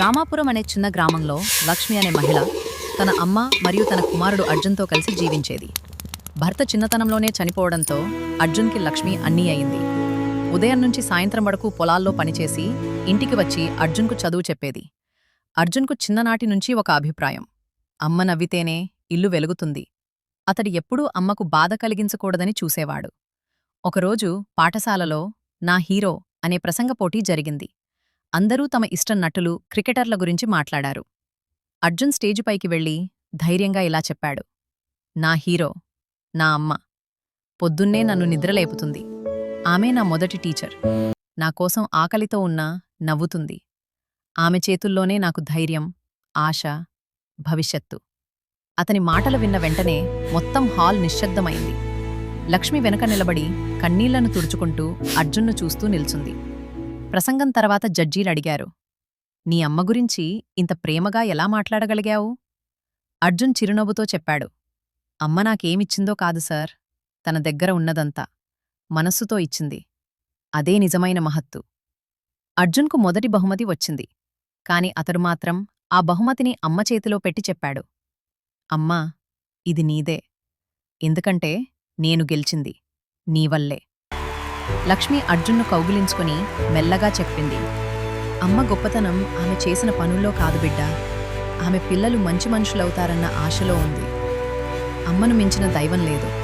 రామాపురం అనే చిన్న గ్రామంలో లక్ష్మి అనే మహిళ తన అమ్మ మరియు తన కుమారుడు అర్జున్తో కలిసి జీవించేది. భర్త చిన్నతనంలోనే చనిపోవడంతో అర్జున్కి లక్ష్మి అన్నీ అయింది. ఉదయం నుంచి సాయంత్రం వరకు పొలాల్లో పనిచేసి ఇంటికి వచ్చి అర్జున్కు చదువు చెప్పేది. అర్జున్కు చిన్ననాటి నుంచి ఒక అభిప్రాయం. అమ్మ నవ్వితేనే ఇల్లు వెలుగుతుంది. అతడు ఎప్పుడూ అమ్మకు బాధ కలిగించకూడదని చూసేవాడు. ఒకరోజు పాఠశాలలో నా హీరో అనే ప్రసంగ పోటీ జరిగింది. అందరూ తమ ఇష్టం నటులు క్రికెటర్ల గురించి మాట్లాడారు. అర్జున్ స్టేజుపైకి వెళ్ళి ధైర్యంగా ఇలా చెప్పాడు. నా హీరో నా అమ్మ పొద్దున్నే నన్ను నిద్రలేపుతుంది ఆమె నా మొదటి టీచర్. నా కోసం ఆకలితో ఉన్నా నవ్వుతుంది. ఆమె చేతుల్లోనే నాకు ధైర్యం ఆశ భవిష్యత్తు. అతని మాటలు విన్న వెంటనే మొత్తం హాల్ నిశ్శబ్దమైంది. లక్ష్మి వెనక నిలబడి కన్నీళ్ళను తుడుచుకుంటూ అర్జున్ను చూస్తూ నిల్చుంది. ప్రసంగం తర్వాత జడ్జీలు అడిగారు. నీ అమ్మ గురించి ఇంత ప్రేమగా ఎలా మాట్లాడగలిగావు? అర్జున్ చిరునవ్వుతో చెప్పాడు. అమ్మ నాకేమిచ్చిందో కాదు సార్. తన దగ్గర ఉన్నదంతా మనస్సుతో ఇచ్చింది. అదే నిజమైన మహత్తు. అర్జున్కు మొదటి బహుమతి వచ్చింది. కాని అతడు మాత్రం ఆ బహుమతిని అమ్మ చేతిలో పెట్టి చెప్పాడు. అమ్మా ఇది నీదే. ఎందుకంటే నేను గెలిచింది. నీవల్లే లక్ష్మి అర్జున్ను కౌగిలించుకుని మెల్లగా చెప్పింది. అమ్మ గొప్పతనం ఆమె చేసిన పనుల్లో కాదు బిడ్డ. ఆమె పిల్లలు మంచి మనుషులవుతారన్న ఆశలో ఉంది. అమ్మను మించిన దైవం లేదు.